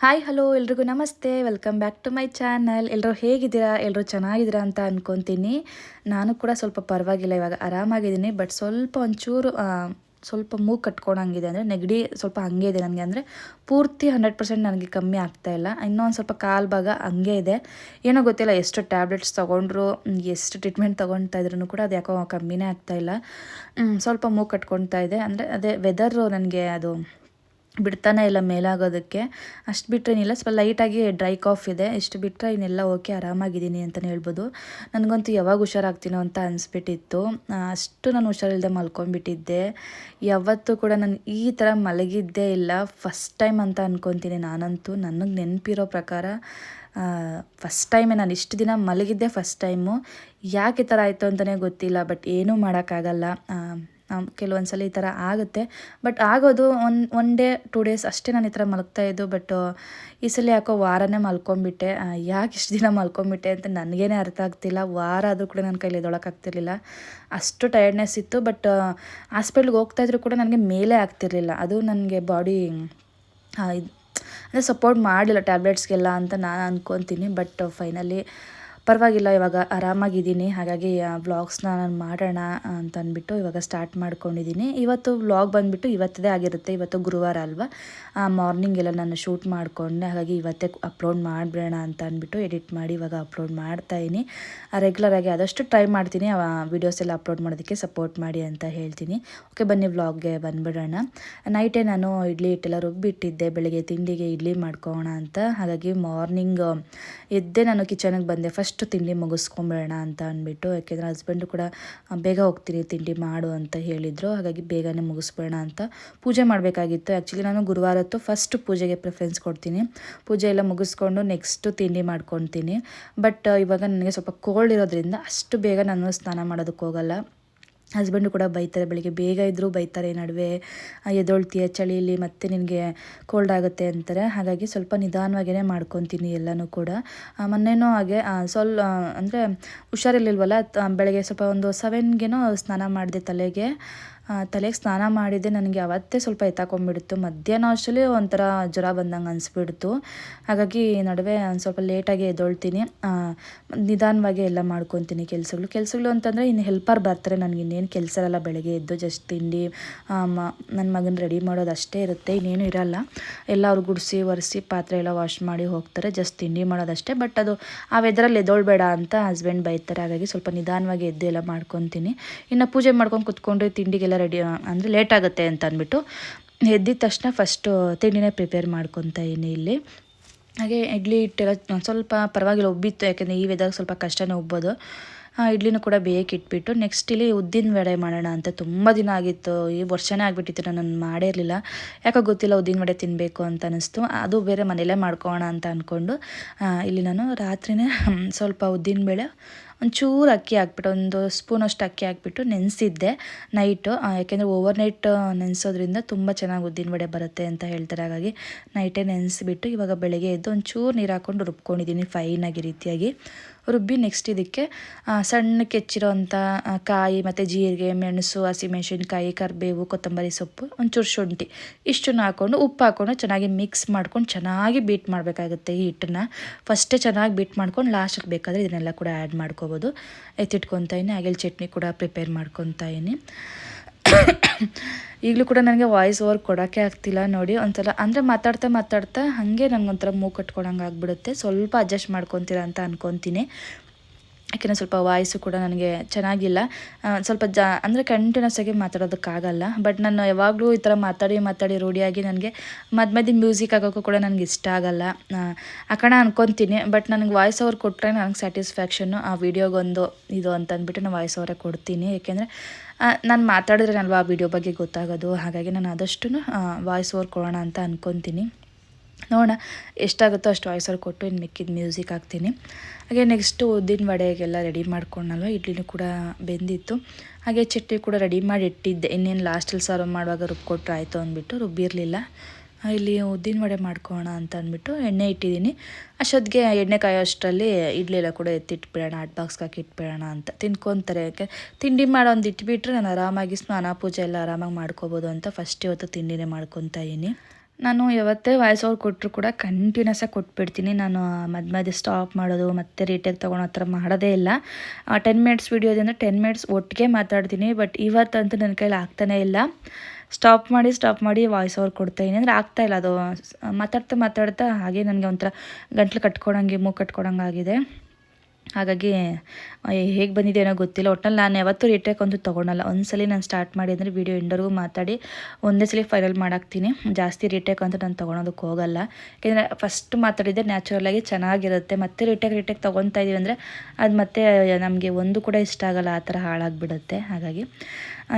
Hi, hello, ಎಲ್ರಿಗೂ ನಮಸ್ತೆ. Welcome back to my channel. ಎಲ್ಲರೂ ಹೇಗಿದ್ದೀರಾ? ಎಲ್ಲರೂ ಚೆನ್ನಾಗಿದ್ದೀರಾ ಅಂತ ಅಂದ್ಕೊತೀನಿ ನಾನು ಕೂಡ ಸ್ವಲ್ಪ ಪರವಾಗಿಲ್ಲ, ಇವಾಗ ಆರಾಮಾಗಿದ್ದೀನಿ. ಬಟ್ ಸ್ವಲ್ಪ ಒಂಚೂರು ಸ್ವಲ್ಪ ಮೂಗು ಕಟ್ಕೊಳಂಗಿದೆ ಅಂದರೆ, ನೆಗಡಿ ಸ್ವಲ್ಪ ಹಂಗೆ ಇದೆ ನನಗೆ ಅಂದರೆ, ಪೂರ್ತಿ ಹಂಡ್ರೆಡ್ ಪರ್ಸೆಂಟ್ ನನಗೆ ಕಮ್ಮಿ ಆಗ್ತಾ ಇಲ್ಲ. ಇನ್ನೊಂದು ಸ್ವಲ್ಪ ಕಾಲು ಭಾಗ ಹಂಗೆ ಇದೆ. ಏನೋ ಗೊತ್ತಿಲ್ಲ, ಎಷ್ಟು ಟ್ಯಾಬ್ಲೆಟ್ಸ್ ತೊಗೊಂಡ್ರು, ಎಷ್ಟು ಟ್ರೀಟ್ಮೆಂಟ್ ತೊಗೊಳ್ತಾ ಇದ್ರೂ ಕೂಡ ಅದು ಯಾಕೋ ಕಮ್ಮಿನೇ ಆಗ್ತಾ ಇಲ್ಲ. ಸ್ವಲ್ಪ ಮೂಗು ಕಟ್ಕೊಳ್ತಾ ಇದೆ. ಅಂದರೆ ಅದೇ ವೆದರು ನನಗೆ ಅದು ಬಿಡ್ತಾನೆ ಇಲ್ಲ ಮೇಲಾಗೋದಕ್ಕೆ. ಅಷ್ಟು ಬಿಟ್ಟರೆ ಏನಿಲ್ಲ. ಸ್ವಲ್ಪ ಲೈಟಾಗಿ ಡ್ರೈ ಕಾಫ್ ಇದೆ. ಇಷ್ಟು ಬಿಟ್ಟರೆ ಇನ್ನೆಲ್ಲ ಓಕೆ, ಆರಾಮಾಗಿದ್ದೀನಿ ಅಂತಲೇ ಹೇಳ್ಬೋದು. ನನಗಂತೂ ಯಾವಾಗ ಹುಷಾರಾಗ್ತೀನೋ ಅಂತ ಅನಿಸ್ಬಿಟ್ಟಿತ್ತು. ಅಷ್ಟು ನಾನು ಹುಷಾರಿಲ್ಲದೆ ಮಲ್ಕೊಂಡ್ಬಿಟ್ಟಿದ್ದೆ. ಯಾವತ್ತೂ ಕೂಡ ನಾನು ಈ ಥರ ಮಲಗಿದ್ದೇ ಇಲ್ಲ. ಫಸ್ಟ್ ಟೈಮ್ ಅಂತ ಅನ್ಕೊತೀನಿ ನಾನಂತೂ. ನನಗೆ ನೆನಪಿರೋ ಪ್ರಕಾರ ಫಸ್ಟ್ ಟೈಮೇ ನಾನು ಇಷ್ಟು ದಿನ ಮಲಗಿದ್ದೆ ಫಸ್ಟ್ ಟೈಮು. ಯಾಕೆ ಈ ಥರ ಆಯಿತು ಅಂತಲೇ ಗೊತ್ತಿಲ್ಲ, ಬಟ್ ಏನೂ ಮಾಡೋಕ್ಕಾಗಲ್ಲ. ಕೆಲವೊಂದು ಸಲ ಈ ಥರ ಆಗುತ್ತೆ. ಬಟ್ ಆಗೋದು one one day two days ಅಷ್ಟೇ ನಾನು ಈ ಥರ ಮಲಗ್ತಾ ಇದ್ದು ಬಟ್ ಈ ಸಲ ಯಾಕೋ ವಾರನೇ ಮಲ್ಕೊಂಬಿಟ್ಟೆ. ಯಾಕೆ ಇಷ್ಟು ದಿನ ಮಲ್ಕೊಂಬಿಟ್ಟೆ ಅಂತ ನನಗೇನೆ ಅರ್ಥ ಆಗ್ತಿಲ್ಲ. ವಾರ ಆದರೂ ಕೂಡ ನನ್ನ ಕೈಲಿ ಎದ್ದೊಳಕ್ಕಾಗ್ತಿರ್ಲಿಲ್ಲ ಅಷ್ಟು ಟಯರ್ಡ್ನೆಸ್ ಇತ್ತು ಬಟ್ ಹಾಸ್ಪಿಟ್ಲ್ಗೆ ಹೋಗ್ತಾ ಇದ್ರು ಕೂಡ ನನಗೆ ಮೇಲೆ ಆಗ್ತಿರ್ಲಿಲ್ಲ. ಅದು ನನಗೆ ಬಾಡಿ ಅಂದರೆ ಸಪೋರ್ಟ್ ಮಾಡಲಿಲ್ಲ ಟ್ಯಾಬ್ಲೆಟ್ಸ್ಗೆಲ್ಲ ಅಂತ ನಾನು ಅಂದ್ಕೊತೀನಿ ಬಟ್ ಫೈನಲಿ ಪರವಾಗಿಲ್ಲ, ಇವಾಗ ಆರಾಮಾಗಿದ್ದೀನಿ. ಹಾಗಾಗಿ ವ್ಲಾಗ್ಸ್ನ ನಾನು ಮಾಡೋಣ ಅಂತ ಅಂದ್ಬಿಟ್ಟು ಇವಾಗ ಸ್ಟಾರ್ಟ್ ಮಾಡ್ಕೊಂಡಿದ್ದೀನಿ ಇವತ್ತು ವ್ಲಾಗ್ ಬಂದುಬಿಟ್ಟು ಇವತ್ತದೇ ಆಗಿರುತ್ತೆ. ಇವತ್ತು ಗುರುವಾರ ಅಲ್ವಾ? ಮಾರ್ನಿಂಗ್ ಎಲ್ಲ ನಾನು ಶೂಟ್ ಮಾಡಿಕೊಂಡೆ. ಹಾಗಾಗಿ ಇವತ್ತೇ ಅಪ್ಲೋಡ್ ಮಾಡಿಬಿಡೋಣ ಅಂತ ಅಂದ್ಬಿಟ್ಟು ಎಡಿಟ್ ಮಾಡಿ ಇವಾಗ ಅಪ್ಲೋಡ್ ಮಾಡ್ತಾಯಿನಿ ರೆಗ್ಯುಲರಾಗಿ ಆದಷ್ಟು ಟ್ರೈ ಮಾಡ್ತೀನಿ. ಆ ವೀಡಿಯೋಸ್ ಎಲ್ಲ ಅಪ್ಲೋಡ್ ಮಾಡೋದಕ್ಕೆ ಸಪೋರ್ಟ್ ಮಾಡಿ ಅಂತ ಹೇಳ್ತೀನಿ. ಓಕೆ, ಬನ್ನಿ ವ್ಲಾಗ್ಗೆ ಬಂದುಬಿಡೋಣ. ನೈಟೇ ನಾನು ಇಡ್ಲಿ ಹಿಟ್ಟೆಲ್ಲ ರುಬ್ಬಿಟ್ಟಿದ್ದೆ. ಬೆಳಗ್ಗೆ ತಿಂಡಿಗೆ ಇಡ್ಲಿ ಮಾಡ್ಕೋಣ ಅಂತ. ಹಾಗಾಗಿ ಮಾರ್ನಿಂಗ್ ಎದ್ದೆ ನಾನು ಕಿಚನಿಗೆ ಬಂದೆ. ಫಸ್ಟ್ ತಿಂಡಿ ಮುಗಿಸ್ಕೊಂಬಿಡೋಣ ಅಂತ ಅಂದ್ಬಿಟ್ಟು, ಯಾಕೆಂದರೆ ಹಸ್ಬೆಂಡು ಕೂಡ ಬೇಗ ಹೋಗ್ತೀನಿ, ತಿಂಡಿ ಮಾಡು ಅಂತ ಹೇಳಿದರು. ಹಾಗಾಗಿ ಬೇಗನೆ ಮುಗಿಸ್ಬಿಡೋಣ ಅಂತ ಪೂಜೆ ಮಾಡಬೇಕಾಗಿತ್ತು. ಆ್ಯಕ್ಚುಲಿ ನಾನು ಗುರುವಾರತ್ತು ಫಸ್ಟ್ ಪೂಜೆಗೆ ಪ್ರಿಫರೆನ್ಸ್ ಕೊಡ್ತೀನಿ. ಪೂಜೆ ಎಲ್ಲ ಮುಗಿಸ್ಕೊಂಡು ನೆಕ್ಸ್ಟು ತಿಂಡಿ ಮಾಡ್ಕೊತೀನಿ ಬಟ್ ಇವಾಗ ನನಗೆ ಸ್ವಲ್ಪ ಕೋಲ್ಡ್ ಇರೋದ್ರಿಂದ ಅಷ್ಟು ಬೇಗ ನಾನು ಸ್ನಾನ ಮಾಡೋದಕ್ಕೆ ಹೋಗಲ್ಲ. ಹಸ್ಬೆಂಡು ಕೂಡ ಬೈತಾರೆ ಬೆಳಗ್ಗೆ ಬೇಗ ಇದ್ದರೂ ಬೈತಾರೆ ನಡುವೆ ಆ, ಚಳಿಯಲ್ಲಿ ಮತ್ತೆ ನಿನಗೆ ಕೋಲ್ಡ್ ಆಗುತ್ತೆ ಅಂತಾರೆ. ಹಾಗಾಗಿ ಸ್ವಲ್ಪ ನಿಧಾನವಾಗೇ ಮಾಡ್ಕೊತೀನಿ ಎಲ್ಲನೂ ಕೂಡ. ಮೊನ್ನೆನೂ ಹಾಗೆ ಸ್ವಲ್ ಅಂದರೆ ಹುಷಾರಿರ್ಲಿಲ್ವಲ್ಲ ಬೆಳಗ್ಗೆ ಸ್ವಲ್ಪ ಒಂದು ಸೆವೆನ್ಗೇನೋ ಸ್ನಾನ ಮಾಡಿದೆ ತಲೆಗೆ. ತಲೆಗೆ ಸ್ನಾನ ಮಾಡಿದ್ದೆ ನನಗೆ ಅವತ್ತೇ ಸ್ವಲ್ಪ ಎತ್ತಾಕೊಂಡ್ಬಿಡ್ತು ಮಧ್ಯಾಹ್ನ ಅಷ್ಟರಲ್ಲಿ ಒಂಥರ ಜ್ವರ ಬಂದಂಗೆ ಅನಿಸ್ಬಿಡ್ತು. ಹಾಗಾಗಿ ನಡುವೆ ಸ್ವಲ್ಪ ಲೇಟಾಗಿ ಎದ್ದೊಳ್ತೀನಿ. ನಿಧಾನವಾಗಿ ಎಲ್ಲ ಮಾಡ್ಕೊತೀನಿ ಕೆಲಸಗಳು. ಕೆಲಸಗಳು ಅಂತಂದರೆ ಇನ್ನು ಹೆಲ್ಪರ್ ಬರ್ತಾರೆ, ನನಗೆ ಇನ್ನೇನು ಕೆಲಸ ಇರಲ್ಲ ಬೆಳಗ್ಗೆ ಎದ್ದು ಜಸ್ಟ್ ತಿಂಡಿ ನನ್ನ ಮಗನ ರೆಡಿ ಮಾಡೋದು ಅಷ್ಟೇ ಇರುತ್ತೆ, ಇನ್ನೇನು ಇರಲ್ಲ. ಎಲ್ಲ ಅವ್ರು ಗುಡಿಸಿ, ಒರೆಸಿ, ಪಾತ್ರೆ ಎಲ್ಲ ವಾಶ್ ಮಾಡಿ ಹೋಗ್ತಾರೆ, ಜಸ್ಟ್ ತಿಂಡಿ ಮಾಡೋದಷ್ಟೇ ಬಟ್ ಅದು ಆ ವೆದರಲ್ಲಿ ಎದ್ದೊಳ್ಬೇಡ ಅಂತ ಹಸ್ಬೆಂಡ್ ಬೈತಾರೆ. ಹಾಗಾಗಿ ಸ್ವಲ್ಪ ನಿಧಾನವಾಗಿ ಎದ್ದು ಎಲ್ಲ ಮಾಡ್ಕೊತೀನಿ. ಇನ್ನು ಪೂಜೆ ಮಾಡ್ಕೊಂಡು ಕುತ್ಕೊಂಡ್ರೆ ತಿಂಡಿಗೆಲ್ಲ ರೆಡಿ, ಅಂದರೆ ಲೇಟ್ ಆಗುತ್ತೆ ಅಂತ ಅಂದ್ಬಿಟ್ಟು ಎದ್ದಿದ ತಕ್ಷಣ ಫಸ್ಟು ತಿಂಡಿನೇ ಪ್ರಿಪೇರ್ ಮಾಡ್ಕೊತಾ ಇದ್ದೀನಿ ಇಲ್ಲಿ. ಹಾಗೆ ಇಡ್ಲಿ ಹಿಟ್ಟೆಲ್ಲ ಸ್ವಲ್ಪ ಪರವಾಗಿಲ್ಲ, ಉಬ್ಬಿತ್ತು, ಯಾಕೆಂದರೆ ಈ ವೆದರ್ ಸ್ವಲ್ಪ ಕಷ್ಟನೇ ಉಬ್ಬೋದು. ಇಡ್ಲಿನೂ ಕೂಡ ಬೇಯಕ್ಕೆ ಇಟ್ಬಿಟ್ಟು ನೆಕ್ಸ್ಟ್ ಇಲ್ಲಿ ಉದ್ದಿನ ವಡೆ ಮಾಡೋಣ ಅಂತ ತುಂಬ ದಿನ ಆಗಿತ್ತು, ಈ ವರ್ಷನೇ ಆಗಿಬಿಟ್ಟಿತ್ತು ನಾನು ಮಾಡೇ ಇರಲಿಲ್ಲ ಯಾಕೋ ಗೊತ್ತಿಲ್ಲ ಉದ್ದಿನ ವಡೆ ತಿನ್ನಬೇಕು ಅಂತ ಅನ್ನಿಸ್ತು ಅದು ಬೇರೆ ಮನೇಲೇ ಮಾಡ್ಕೋಣ ಅಂತ ಅಂದ್ಕೊಂಡು ಇಲ್ಲಿ ನಾನು ರಾತ್ರಿನೇ ಸ್ವಲ್ಪ ಉದ್ದಿನ ಉದ್ದಿನಬೇಳೆ ಒಂಚೂರು ಅಕ್ಕಿ ಹಾಕ್ಬಿಟ್ಟು ಒಂದು ಸ್ಪೂನಷ್ಟು ಅಕ್ಕಿ ಹಾಕ್ಬಿಟ್ಟು ನೆನೆಸಿದ್ದೆ ನೈಟು ಯಾಕೆಂದರೆ ಓವರ್ ನೈಟ್ ನೆನೆಸೋದ್ರಿಂದ ತುಂಬ ಚೆನ್ನಾಗಿ ಉದ್ದಿನ ವಡೆ ಬರುತ್ತೆ ಅಂತ ಹೇಳ್ತಾರೆ. ಹಾಗಾಗಿ ನೈಟೇ ನೆನೆಸಿಬಿಟ್ಟು ಇವಾಗ ಬೆಳಗ್ಗೆ ಎದ್ದು ಒಂಚೂರು ನೀರು ಹಾಕ್ಕೊಂಡು ರುಬ್ಕೊಂಡಿದ್ದೀನಿ ಫೈನಾಗಿ ರೀತಿಯಾಗಿ. ರುಬ್ಬಿ ನೆಕ್ಸ್ಟ್ ಇದಕ್ಕೆ ಸಣ್ಣ ಆ, ಕಾಯಿ ಮತ್ತು ಜೀರಿಗೆ ಮೆಣಸು ಹಸಿಮೆಣಸಿನ್ಕಾಯಿ ಕರಿಬೇವು ಕೊತ್ತಂಬರಿ ಸೊಪ್ಪು ಒಂಚೂರು ಶುಂಠಿ ಇಷ್ಟನ್ನು ಹಾಕ್ಕೊಂಡು ಉಪ್ಪು ಹಾಕ್ಕೊಂಡು ಚೆನ್ನಾಗಿ ಮಿಕ್ಸ್ ಮಾಡ್ಕೊಂಡು ಚೆನ್ನಾಗಿ ಬೀಟ್ ಮಾಡಬೇಕಾಗುತ್ತೆ ಈ ಹಿಟ್ಟನ್ನು. ಫಸ್ಟೇ ಚೆನ್ನಾಗಿ ಬೀಟ್ ಮಾಡ್ಕೊಂಡು ಲಾಸ್ಟಿಗೆ ಬೇಕಾದರೆ ಇದನ್ನೆಲ್ಲ ಕೂಡ ಆ್ಯಡ್ ಮಾಡ್ಕೋಬೋದು. ಎತ್ತಿಟ್ಕೊತಾ ಇದ್ದೀನಿ ಹಾಗೆ ಚಟ್ನಿ ಕೂಡ ಪ್ರಿಪೇರ್ ಮಾಡ್ಕೊತಾ ಇದ್ದೀನಿ ಈಗಲೂ ಕೂಡ ನನಗೆ ವಾಯ್ಸ್ ಓವರ್ ಕೊಡೋಕ್ಕೆ ಆಗ್ತಿಲ್ಲ ನೋಡಿ ಒಂಥರ ಅಂದರೆ ಮಾತಾಡ್ತಾ ಮಾತಾಡ್ತಾ ಹಾಗೆ ನನಗೊಂಥರ ಮೂ ಕಟ್ಕೊಳಂಗೆ ಆಗಿಬಿಡುತ್ತೆ ಸ್ವಲ್ಪ ಅಡ್ಜಸ್ಟ್ ಮಾಡ್ಕೊತೀರ ಅಂತ ಅನ್ಕೊತೀನಿ. ಯಾಕೆಂದರೆ ಸ್ವಲ್ಪ ವಾಯ್ಸು ಕೂಡ ನನಗೆ ಚೆನ್ನಾಗಿಲ್ಲ. ಸ್ವಲ್ಪ ಜಾ ಅಂದರೆ ಕಂಟಿನ್ಯೂಸ್ ಆಗಿ ಮಾತಾಡೋದಕ್ಕಾಗಲ್ಲ. ಬಟ್ ನಾನು ಯಾವಾಗಲೂ ಈ ಥರ ಮಾತಾಡಿ ಮಾತಾಡಿ ರೂಢಿಯಾಗಿ ನನಗೆ ಮಧ್ಯ ಮಧ್ಯೆ ಮ್ಯೂಸಿಕ್ ಆಗೋಕ್ಕೂ ಕೂಡ ನನಗೆ ಇಷ್ಟ ಆಗಲ್ಲ. ಆ, ಕಣ ಅನ್ಕೊತೀನಿ. ಬಟ್ ನನಗೆ ವಾಯ್ಸ್ ಓವರ್ ಕೊಟ್ಟರೆ ನನಗೆ ಸ್ಯಾಟಿಸ್ಫ್ಯಾಕ್ಷನ್ನು ಆ ವಿಡಿಯೋಗೊಂದು ಇದು ಅಂತ ಅಂದ್ಬಿಟ್ಟು ನಾನು ವಾಯ್ಸ್ ಓವರೇ ಕೊಡ್ತೀನಿ. ಏಕೆಂದರೆ ನಾನು ಮಾತಾಡಿದ್ರೇನಲ್ವಾ ಆ ವಿಡಿಯೋ ಬಗ್ಗೆ ಗೊತ್ತಾಗೋದು. ಹಾಗಾಗಿ ನಾನು ಆದಷ್ಟು ವಾಯ್ಸ್ ಓವರ್ ಕೊಡೋಣ ಅಂತ ಅನ್ಕೊತೀನಿ. ನೋಡೋಣ. ಎಷ್ಟಾಗುತ್ತೋ ಅಷ್ಟು ವಾಯ್ಸ್ ಓವರ್ ಕೊಟ್ಟು ಇನ್ನು ಮಿಕ್ಕಿದ ಮ್ಯೂಸಿಕ್ ಹಾಕ್ತೀನಿ. ಹಾಗೆ ನೆಕ್ಸ್ಟು ಉದ್ದಿನ ವಡೆಗೆಲ್ಲ ರೆಡಿ ಮಾಡ್ಕೊಂಡಲ್ವ ಇಡ್ಲಿನೂ ಕೂಡ ಬೆಂದಿತ್ತು. ಹಾಗೆ ಚಟ್ನಿ ಕೂಡ ರೆಡಿ ಮಾಡಿ ಇಟ್ಟಿದ್ದೆ. ಇನ್ನೇನು ಲಾಸ್ಟಲ್ಲಿ ಸರ್ವ್ ಮಾಡುವಾಗ ರುಬ್ಕೊಟ್ರೆ ಆಯಿತು ಅಂದ್ಬಿಟ್ಟು, ರುಬ್ಬಿರಲಿಲ್ಲ. ಇಲ್ಲಿ ಉದ್ದಿನ ವಡೆ ಮಾಡ್ಕೋಣ ಅಂತ ಅಂದ್ಬಿಟ್ಟು ಎಣ್ಣೆ ಇಟ್ಟಿದ್ದೀನಿ. ಅಷ್ಟೊತ್ತಿಗೆ ಎಣ್ಣೆ ಕಾಯೋ ಅಷ್ಟರಲ್ಲಿ ಎಲ್ಲ ಕೂಡ ಎತ್ತಿಟ್ಬಿಡೋಣ ಹಾಟ್ ಬಾಕ್ಸ್ಗೆ ಹಾಕಿ ಇಟ್ಬಿಡೋಣ ಅಂತ. ತಿನ್ಕೊತಾರೆ. ಯಾಕೆ? ತಿಂಡಿ ಮಾಡೋ ಒಂದು ಇಟ್ಬಿಟ್ರೆ ನಾನು ಆರಾಮಾಗಿ ಸ್ನಾನ ಪೂಜೆ ಎಲ್ಲ ಆರಾಮಾಗಿ ಮಾಡ್ಕೋಬೋದು ಅಂತ ಫಸ್ಟ್ ಇವತ್ತು ತಿಂಡಿನೇ ಮಾಡ್ಕೊತಾ ಇದ್ದೀನಿ. ನಾನು ಯಾವತ್ತೇ ವಾಯ್ಸ್ ಓವರ್ ಕೊಟ್ಟರು ಕೂಡ ಕಂಟಿನ್ಯೂಸ್ ಆಗಿ ಕೊಟ್ಬಿಡ್ತೀನಿ. ನಾನು ಮಧ್ಯ ಮಧ್ಯೆ ಸ್ಟಾಪ್ ಮಾಡೋದು, ಮತ್ತೆ ರೀಟೇಕ್ ತೊಗೊಳೋ ಆ ಮಾಡೋದೇ ಇಲ್ಲ. ಟೆನ್ ಮಿನಿಟ್ಸ್ ವೀಡಿಯೋದಿಂದ ಟೆನ್ ಮಿನಿಟ್ಸ್ ಒಟ್ಟಿಗೆ ಮಾತಾಡ್ತೀನಿ ಬಟ್ ಇವತ್ತಂತೂ ನನ್ನ ಕೈಲಿ ಆಗ್ತಾನೇ ಇಲ್ಲ. ಸ್ಟಾಪ್ ಮಾಡಿ ಸ್ಟಾಪ್ ಮಾಡಿ ವಾಯ್ಸ್ ಓವರ್ ಕೊಡ್ತಾಯಿನಿ ಅಂದರೆ ಇಲ್ಲ ಅದು. ಮಾತಾಡ್ತಾ ಮಾತಾಡ್ತಾ ಹಾಗೆ ನನಗೆ ಒಂಥರ ಗಂಟ್ಲು ಕಟ್ಕೊಳಂಗೆ, ಮೂಗು ಕಟ್ಕೊಳಂಗೆ ಆಗಿದೆ ಹಾಗಾಗಿ ಹೇಗೆ ಬಂದಿದೆ ಏನೋ ಗೊತ್ತಿಲ್ಲ. ಒಟ್ಟಲ್ಲಿ ನಾನು ಯಾವತ್ತೂ ರಿಟೇಕ್ ಅಂತೂ ತೊಗೊಳಲ್ಲ ಒಂದ್ಸಲಿ ನಾನು ಸ್ಟಾರ್ಟ್ ಮಾಡಿ ಅಂದರೆ ವೀಡಿಯೋ ಎಂಡರ್ಗೂ ಮಾತಾಡಿ, ಒಂದೇ ಸಲ ಫೈನಲ್ ಮಾಡಾಕ್ತೀನಿ. ಜಾಸ್ತಿ ರಿಟೇಕ್ ಅಂತೂ ನಾನು ತೊಗೊಳೋದಕ್ಕೆ ಹೋಗಲ್ಲ. ಯಾಕೆಂದರೆ ಫಸ್ಟ್ ಮಾತಾಡಿದರೆ ನ್ಯಾಚುರಲಾಗಿ ಚೆನ್ನಾಗಿರುತ್ತೆ. ಮತ್ತೆ ರಿಟೇಕ್ ರಿಟೇಕ್ ತೊಗೊತಾ ಇದೀವಿ ಅಂದರೆ, ಅದು ಮತ್ತೆ ನಮಗೆ ಒಂದು ಕೂಡ ಇಷ್ಟ ಆಗಲ್ಲ, ಆ ಥರ ಹಾಳಾಗಿಬಿಡುತ್ತೆ. ಹಾಗಾಗಿ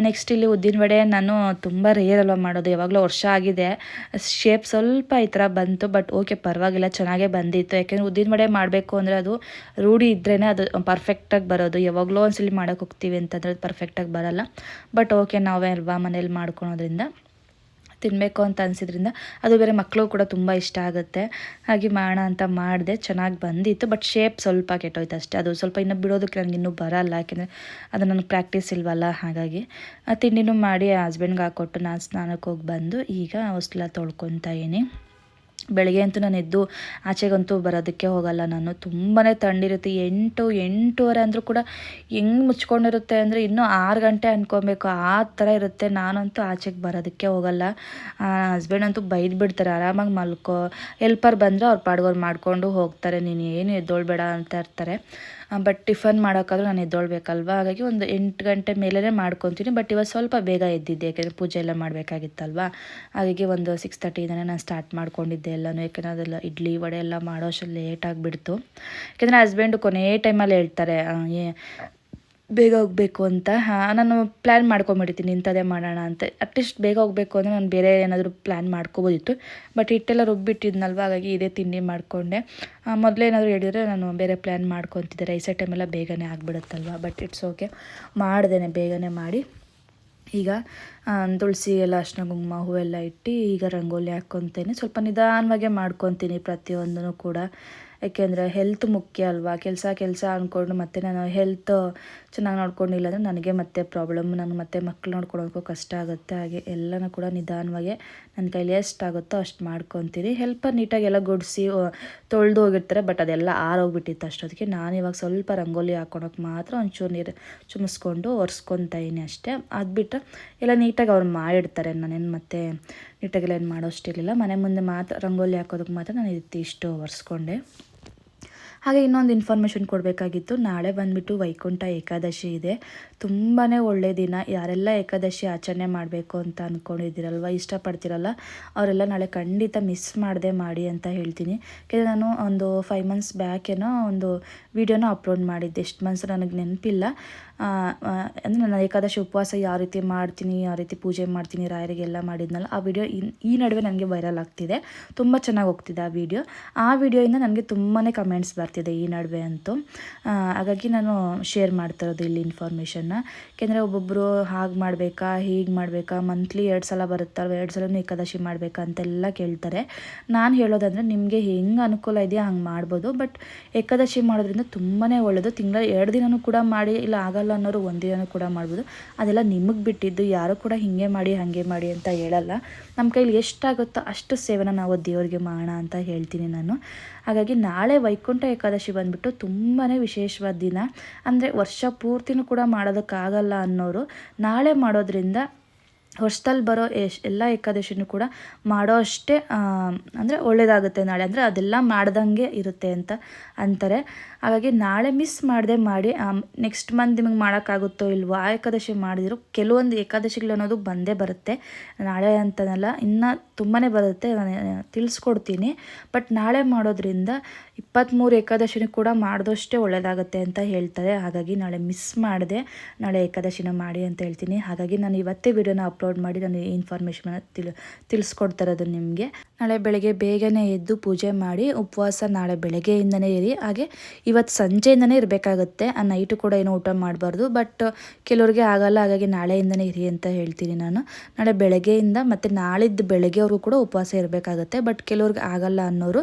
ನೆಕ್ಸ್ಟ್ ಇಲ್ಲಿ ಉದ್ದಿನ ವಡೆ ನಾನು ತುಂಬ ರೇರ್ ಅಲ್ವಾ ಮಾಡೋದು. ಯಾವಾಗಲೂ ವರ್ಷ ಆಗಿದೆ. ಶೇಪ್ ಸ್ವಲ್ಪ ಈ ಥರ ಬಂತು ಬಟ್ ಓಕೆ ಪರವಾಗಿಲ್ಲ, ಚೆನ್ನಾಗೇ ಬಂದಿತ್ತು. ಯಾಕೆಂದರೆ ಉದ್ದಿನ ವಡೆ ಮಾಡಬೇಕು ಅಂದರೆ ಅದು ರೂಢಿ ಇದ್ರೇ ಅದು ಪರ್ಫೆಕ್ಟಾಗಿ ಬರೋದು. ಯಾವಾಗಲೂ ಒಂದ್ಸಲಿ ಮಾಡೋಕೆ ಹೋಗ್ತೀವಿ ಅಂತಂದರೆ ಪರ್ಫೆಕ್ಟಾಗಿ ಬರೋಲ್ಲ. ಬಟ್ ಓಕೆ ನಾವೇ ಅಲ್ವಾ ಮನೇಲಿ ಮಾಡ್ಕೊಳೋದ್ರಿಂದ. ತಿನ್ನಬೇಕು ಅಂತ ಅನಿಸಿದ್ರಿಂದ ಅದು ಬೇರೆ ಮಕ್ಕಳು ಕೂಡ ತುಂಬ ಇಷ್ಟ ಆಗುತ್ತೆ. ಹಾಗೆ ಮಾಡೋಣ ಅಂತ ಮಾಡಿದೆ, ಚೆನ್ನಾಗಿ ಬಂದಿತ್ತು. ಬಟ್ ಶೇಪ್ ಸ್ವಲ್ಪ ಕೆಟ್ಟೋಯ್ತು ಅಷ್ಟೇ. ಅದು ಸ್ವಲ್ಪ ಇನ್ನೂ ಬಿಡೋದಕ್ಕೆ ನನಗೆ ಇನ್ನೂ ಬರಲ್ಲ. ಯಾಕೆಂದರೆ ಅದು ನನಗೆ ಪ್ರಾಕ್ಟೀಸ್ ಇಲ್ವಲ್ಲ? ಹಾಗಾಗಿ ತಿಂಡಿನೂ ಮಾಡಿ ಹಸ್ಬೆಂಡ್ಗೆ ಹಾಕ್ಕೊಟ್ಟು ನಾನು ಸ್ನಾನಕ್ಕೆ ಹೋಗಿ ಬಂದು ಈಗ ಹೊಸ್ಲ ತೊಳ್ಕೊತಾ ಇದೀನಿ ಬೆಳಗ್ಗೆ ಅಂತೂ ನಾನು ಎದ್ದು ಆಚೆಗಂತೂ ಬರೋದಕ್ಕೆ ಹೋಗಲ್ಲ ನಾನು. ತುಂಬಾ ತಣ್ಣಿರುತ್ತೆ ಎಂಟು, ಎಂಟೂವರೆ ಅಂದರೂ ಕೂಡ ಹೆಂಗೆ ಮುಚ್ಕೊಂಡಿರುತ್ತೆ ಅಂದರೆ ಇನ್ನೂ ಆರು ಗಂಟೆ ಅಂದ್ಕೊಬೇಕು ಆ ಥರ ಇರುತ್ತೆ. ನಾನಂತೂ ಆಚೆಗೆ ಬರೋದಕ್ಕೆ ಹೋಗಲ್ಲ. ಹಸ್ಬೆಂಡ್ ಅಂತೂ ಬೈದು ಬಿಡ್ತಾರೆ ಆರಾಮಾಗಿ ಮಲ್ಕೋ. ಹೆಲ್ಪರ್ ಬಂದರೆ ಅವ್ರು ಪಾಡ್ಗೋರು ಮಾಡಿಕೊಂಡು ಹೋಗ್ತಾರೆ. ನೀನು ಏನು ಎದ್ದೋಳ್ಬೇಡ ಅಂತ ಇರ್ತಾರೆ. ಬಟ್ ಟಿಫನ್ ಮಾಡೋಕ್ಕಾದ್ರೂ ನಾನು ಎದ್ದೊಳ್ಬೇಕಲ್ವ? ಹಾಗಾಗಿ ಒಂದು ಎಂಟು ಗಂಟೆ ಮೇಲೇ ಮಾಡ್ಕೊತೀನಿ ಬಟ್ ಇವತ್ತು ಸ್ವಲ್ಪ ಬೇಗ ಎದ್ದಿದ್ದೆ, ಯಾಕೆಂದರೆ ಪೂಜೆ ಎಲ್ಲ ಮಾಡಬೇಕಾಗಿತ್ತಲ್ವ? ಹಾಗಾಗಿ ಒಂದು ಸಿಕ್ಸ್ ತರ್ಟಿಯಿಂದನೇ ನಾನು ಸ್ಟಾರ್ಟ್ ಮಾಡ್ಕೊಂಡಿದ್ದೆ ಎಲ್ಲನೂ, ಯಾಕೆಂದರೆ ಅದೆಲ್ಲ ಇಡ್ಲಿ, ವಡೆ ಎಲ್ಲ ಮಾಡೋ ಅಷ್ಟು ಲೇಟ್ ಆಗಿಬಿಡ್ತು. ಯಾಕೆಂದರೆ ಹಸ್ಬೆಂಡು ಕೊನೆ ಟೈಮಲ್ಲಿ ಹೇಳ್ತಾರೆ ಬೇಗ ಹೋಗಬೇಕು ಅಂತ, ಹಾಂ, ನಾನು ಪ್ಲ್ಯಾನ್ ಮಾಡ್ಕೊಂಬಿಡ್ತೀನಿ ಇಂಥದ್ದೇ ಮಾಡೋಣ ಅಂತ. ಅಟ್ಲೀಸ್ಟ್ ಬೇಗ ಹೋಗಬೇಕು ಅಂದರೆ ನಾನು ಬೇರೆ ಏನಾದರೂ ಪ್ಲ್ಯಾನ್ ಮಾಡ್ಕೋಬೋದಿತ್ತು. ಬಟ್ ಹಿಟ್ಟೆಲ್ಲ ರುಬ್ಬಿಟ್ಟಿದ್ನಲ್ವ, ಹಾಗಾಗಿ ಇದೇ ತಿಂಡಿ ಮಾಡಿಕೊಂಡೆ. ಮೊದಲೇನಾದರೂ ಹೇಳಿದರೆ ನಾನು ಬೇರೆ ಪ್ಲ್ಯಾನ್ ಮಾಡ್ಕೊತಿದ್ದೆ. ರೈಸ್ ಐಟಮೆಲ್ಲ ಬೇಗನೆ ಆಗಿಬಿಡುತ್ತಲ್ವ ಬಟ್ ಇಟ್ಸ್ ಓಕೆ ಮಾಡ್ದೇನೆ, ಬೇಗನೆ ಮಾಡಿ. ಈಗ ತುಳಸಿ ಎಲ್ಲ ಅರ್ಶಿನ ಕುಂಕುಮ ಹೂವೆಲ್ಲ ಇಟ್ಟು ಈಗ ರಂಗೋಲಿ ಹಾಕ್ಕೊತೇನೆ. ಸ್ವಲ್ಪ ನಿಧಾನವಾಗೇ ಮಾಡ್ಕೊತೀನಿ ಪ್ರತಿಯೊಂದೂ ಕೂಡ. ಯಾಕೆಂದರೆ ಹೆಲ್ತ್ ಮುಖ್ಯ ಅಲ್ವಾ? ಕೆಲಸ ಕೆಲಸ ಅಂದ್ಕೊಂಡು ಮತ್ತೆ ನಾನು ಹೆಲ್ತ್ ಚೆನ್ನಾಗಿ ನೋಡ್ಕೊಂಡಿಲ್ಲ ಅಂದರೆ ನನಗೆ ಮತ್ತೆ ಪ್ರಾಬ್ಲಮ್ ನಾನು ಮತ್ತೆ ಮಕ್ಳು ನೋಡ್ಕೊಳೋಕ್ಕೂ ಕಷ್ಟ ಆಗುತ್ತೆ. ಹಾಗೆ ಎಲ್ಲನೂ ಕೂಡ ನಿಧಾನವಾಗಿ ನನ್ನ ಕೈಲಿ ಎಷ್ಟಾಗುತ್ತೋ ಅಷ್ಟು ಮಾಡ್ಕೊತೀನಿ. ಹೆಲ್ಪರ್ ನೀಟಾಗಿ ಎಲ್ಲ ಗುಡಿಸಿ ತೊಳೆದು ಹೋಗಿರ್ತಾರೆ ಬಟ್ ಅದೆಲ್ಲ ಆರೋಗ್ಬಿಟ್ಟಿತ್ತು ಅಷ್ಟೊತ್ತಿಗೆ ನಾನು ಇವಾಗ ಸ್ವಲ್ಪ ರಂಗೋಲಿ ಹಾಕೊಳಕ್ಕೆ ಮಾತ್ರ ಒಂಚೂರು ನೀರು ಚುಮಿಸ್ಕೊಂಡು ಒರೆಸ್ಕೊತಾ ಇದೀನಿ ಅಷ್ಟೇ. ಅದು ಬಿಟ್ಟರೆ ಎಲ್ಲ ನೀಟಾಗಿ ಅವ್ರು ಮಾಡಿಡ್ತಾರೆ ನಾನೇನು ಮತ್ತೆ ನೀಟಾಗೆಲ್ಲ ಏನು ಮಾಡೋಷ್ಟಿರಲಿಲ್ಲ. ಮನೆ ಮುಂದೆ ಮಾತ್ರ ರಂಗೋಲಿ ಹಾಕೋದಕ್ಕೆ ಮಾತ್ರ ನಾನು ಇಷ್ಟು ಒರೆಸ್ಕೊಂಡೆ. ಹಾಗೆ ಇನ್ನೊಂದು ಇನ್ಫಾರ್ಮೇಷನ್ ಕೊಡಬೇಕಾಗಿತ್ತು. ನಾಳೆ ಬಂದುಬಿಟ್ಟು ವೈಕುಂಠ ಏಕಾದಶಿ ಇದೆ. ತುಂಬಾ ಒಳ್ಳೆಯ ದಿನ. ಯಾರೆಲ್ಲ ಏಕಾದಶಿ ಆಚರಣೆ ಮಾಡಬೇಕು ಅಂತ ಅಂದ್ಕೊಂಡಿದ್ದೀರಲ್ವ ಇಷ್ಟಪಡ್ತಿರಲ್ಲ, ಅವರೆಲ್ಲ ನಾಳೆ ಖಂಡಿತ ಮಿಸ್ ಮಾಡದೆ ಮಾಡಿ ಅಂತ ಹೇಳ್ತೀನಿ. ಯಾಕೆಂದರೆ ನಾನು ಒಂದು ಫೈವ್ ಮಂತ್ಸ್ ಬ್ಯಾಕ್ ಏನೋ ಒಂದು ವಿಡಿಯೋನ ಅಪ್ಲೋಡ್ ಮಾಡಿದ್ದೆ. ಎಷ್ಟು ಮಂತ್ಸ್ ನನಗೆ ನೆನಪಿಲ್ಲ. ಅಂದರೆ ನಾನು ಏಕಾದಶಿ ಉಪವಾಸ ಯಾವ ರೀತಿ ಮಾಡ್ತೀನಿ, ಯಾವ ರೀತಿ ಪೂಜೆ ಮಾಡ್ತೀನಿ, ರಾಯರಿಗೆಲ್ಲ ಮಾಡಿದ್ನಲ್ಲ, ಆ ವಿಡಿಯೋ ಈ ನಡುವೆ ನನಗೆ ವೈರಲ್ ಆಗ್ತಿದೆ. ತುಂಬ ಚೆನ್ನಾಗಿ ಹೋಗ್ತಿದೆ ಆ ವಿಡಿಯೋ ಆ ವಿಡಿಯೋಯಿಂದ ನನಗೆ ತುಂಬಾ ಕಮೆಂಟ್ಸ್ ಬರ್ತಿದೆ ಈ ನಡುವೆ ಅಂತೂ. ಹಾಗಾಗಿ ನಾನು ಶೇರ್ ಮಾಡ್ತಿರೋದು ಇಲ್ಲಿ ಇನ್ಫಾರ್ಮೇಷನ್ನ ಯಾಕೆಂದರೆ ಒಬ್ಬೊಬ್ಬರು ಹಾಗೆ ಮಾಡಬೇಕಾ, ಹೀಗೆ ಮಾಡಬೇಕಾ ಮಂತ್ಲಿ ಎರಡು ಸಲ ಬರುತ್ತಲ್ವ ಎರಡು ಸಲ ಏಕಾದಶಿ ಮಾಡಬೇಕಾ ಅಂತೆಲ್ಲ ಕೇಳ್ತಾರೆ. ನಾನು ಹೇಳೋದಂದರೆ ನಿಮಗೆ ಹೆಂಗೆ ಅನುಕೂಲ ಇದೆಯಾ ಹಂಗೆ ಮಾಡ್ಬೋದು ಬಟ್ ಏಕಾದಶಿ ಮಾಡೋದ್ರಿಂದ ತುಂಬಾ ಒಳ್ಳೆಯದು ತಿಂಗಳ ಎರಡು ದಿನವೂ ಕೂಡ ಮಾಡಿ, ಇಲ್ಲ ಆಗಲ್ಲ ಆಗಲ್ಲ ಅನ್ನೋರು ಒಂದಿನ ಕೂಡ ಮಾಡ್ಬೋದು. ಅದೆಲ್ಲ ನಿಮಗೆ ಬಿಟ್ಟಿದ್ದು ಯಾರು ಕೂಡ ಹೀಗೆ ಮಾಡಿ, ಹಾಗೆ ಮಾಡಿ ಅಂತ ಹೇಳಲ್ಲ. ನಮ್ಮ ಕೈಲಿ ಎಷ್ಟಾಗುತ್ತೋ ಅಷ್ಟು ಸೇವನ ನಾವು ದೇವರಿಗೆ ಮಾಡೋಣ ಅಂತ ಹೇಳ್ತೀನಿ ನಾನು. ಹಾಗಾಗಿ ನಾಳೆ ವೈಕುಂಠ ಏಕಾದಶಿ ಬಂದುಬಿಟ್ಟು ತುಂಬಾ ವಿಶೇಷವಾದ ದಿನ. ಅಂದರೆ ವರ್ಷ ಪೂರ್ತಿನೂ ಕೂಡ ಮಾಡೋದಕ್ಕಾಗಲ್ಲ ಅನ್ನೋರು ನಾಳೆ ಮಾಡೋದ್ರಿಂದ ವರ್ಷದಲ್ಲಿ ಬರೋ ಎಶ್ ಎಲ್ಲ ಏಕಾದಶಿನೂ ಕೂಡ ಮಾಡೋ ಅಷ್ಟೇ ಅಂದರೆ ಒಳ್ಳೆಯದಾಗುತ್ತೆ ನಾಳೆ. ಅಂದರೆ ಅದೆಲ್ಲ ಮಾಡ್ದಂಗೆ ಇರುತ್ತೆ ಅಂತ ಅಂತಾರೆ. ಹಾಗಾಗಿ ನಾಳೆ ಮಿಸ್ ಮಾಡದೆ ಮಾಡಿ ನೆಕ್ಸ್ಟ್ ಮಂತ್ ನಿಮಗೆ ಮಾಡೋಕ್ಕಾಗುತ್ತೋ ಇಲ್ವೋ, ಆ ಏಕಾದಶಿ ಮಾಡಿದ್ರು, ಕೆಲವೊಂದು ಏಕಾದಶಿಗಳು ಅನ್ನೋದು ಬಂದೇ ಬರುತ್ತೆ. ನಾಳೆ ಅಂತನಲ್ಲ, ಇನ್ನೂ ತುಂಬಾ ಬರುತ್ತೆ ತಿಳಿಸ್ಕೊಡ್ತೀನಿ. ಬಟ್ ನಾಳೆ ಮಾಡೋದ್ರಿಂದ ಇಪ್ಪತ್ತ್ಮೂರು ಏಕಾದಶಿನೂ ಕೂಡ ಮಾಡಿದಷ್ಟೇ ಒಳ್ಳೆಯದಾಗುತ್ತೆ ಅಂತ ಹೇಳ್ತಾರೆ. ಹಾಗಾಗಿ ನಾಳೆ ಮಿಸ್ ಮಾಡಿದೆ, ನಾಳೆ ಏಕಾದಶಿನ ಮಾಡಿ ಅಂತ ಹೇಳ್ತೀನಿ. ಹಾಗಾಗಿ ನಾನು ಇವತ್ತೇ ವಿಡಿಯೋನ ಅಪ್ಲೋಡ್ ಮಾಡಿ ನಾನು ಈ ಇನ್ಫಾರ್ಮೇಷನ್ ತಿಳಿ, ತಿಳಿಸ್ಕೊಡ್ತಾರದು ನಿಮಗೆ. ನಾಳೆ ಬೆಳಗ್ಗೆ ಬೇಗನೆ ಎದ್ದು ಪೂಜೆ ಮಾಡಿ, ಉಪವಾಸ ನಾಳೆ ಬೆಳಗ್ಗೆಯಿಂದನೇ ಇರಿ. ಹಾಗೆ ಇವತ್ತು ಸಂಜೆಯಿಂದನೇ ಇರಬೇಕಾಗುತ್ತೆ. ಆ ನೈಟು ಕೂಡ ಏನು ಊಟ ಮಾಡಬಾರ್ದು. ಬಟ್ ಕೆಲವ್ರಿಗೆ ಆಗಲ್ಲ, ಹಾಗಾಗಿ ನಾಳೆಯಿಂದನೇ ಇರಿ ಅಂತ ಹೇಳ್ತೀನಿ ನಾನು. ನಾಳೆ ಬೆಳಗ್ಗೆಯಿಂದ ಮತ್ತು ನಾಳಿದ್ದು ಬೆಳಗ್ಗೆವರೆಗೂ ಕೂಡ ಉಪವಾಸ ಇರಬೇಕಾಗುತ್ತೆ. ಬಟ್ ಕೆಲವ್ರಿಗೆ ಆಗಲ್ಲ ಅನ್ನೋರು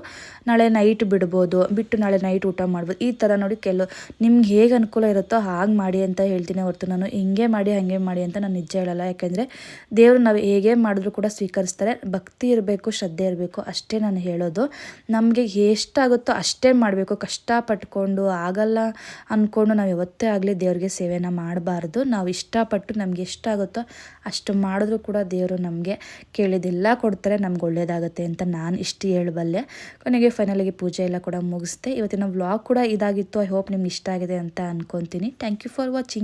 ನಾಳೆ ನೈಟ್ ಬಿಡ್ಬೋದು. ಬಿಟ್ಟು ನಾಳೆ ನೈಟ್ ಊಟ ಮಾಡ್ಬೋದು. ಈ ಥರ ನೋಡಿ ಕೆಲವು, ನಿಮ್ಗೆ ಹೇಗೆ ಅನುಕೂಲ ಇರುತ್ತೋ ಹಾಗೆ ಮಾಡಿ ಅಂತ ಹೇಳ್ತೀನಿ ಹೊರತು ನಾನು. ಹಿಂಗೆ ಮಾಡಿ, ಹಾಗೆ ಮಾಡಿ ಅಂತ ನಾನು ನಿಜ ಹೇಳಲ್ಲ. ಯಾಕೆಂದರೆ ದೇವರು ನಾವು ಹೇಗೆ ಮಾಡಿದ್ರು ಕೂಡ ಸ್ವೀಕರಿಸ್ತಾರೆ. ಭಕ್ತಿ ಇರಬೇಕು, ಶ್ರದ್ಧೆ ಇರಬೇಕು, ಅಷ್ಟೇ ನಾನು ಹೇಳೋದು. ನಮಗೆ ಎಷ್ಟಾಗುತ್ತೋ ಅಷ್ಟೇ ಮಾಡಬೇಕು. ಕಷ್ಟಪಟ್ಕೊಂಡು ಆಗಲ್ಲ ಅಂದ್ಕೊಂಡು ನಾವು ಯಾವತ್ತೇ ಆಗಲಿ ದೇವ್ರಿಗೆ ಸೇವೆನ ಮಾಡಬಾರ್ದು. ನಾವು ಇಷ್ಟಪಟ್ಟು ನಮ್ಗೆ ಎಷ್ಟಾಗುತ್ತೋ ಅಷ್ಟು ಮಾಡಿದ್ರೂ ಕೂಡ ದೇವರು ನಮಗೆ ಕೇಳಿದೆಲ್ಲ ಕೊಡ್ತಾರೆ, ನಮ್ಗೆ ಒಳ್ಳೇದಾಗುತ್ತೆ ಅಂತ ನಾನು ಇಷ್ಟು ಹೇಳಬಲ್ಲೆ. ಕೊನೆಗೆ ಫೈನಲಿಗೆ ಪೂಜೆ ಎಲ್ಲ ಕೂಡ ಮುಗಿಸ್ದೆ. ಇವತ್ತಿನ ವ್ಲಾಗ್ ಕೂಡ ಇದಾಗಿತ್ತು. ಐ ಹೋಪ್ ನಿಮ್ಗೆ ಇಷ್ಟ ಆಗಿದೆ ಅಂತ ಅನ್ಕೊತೀನಿ. Thank you for watching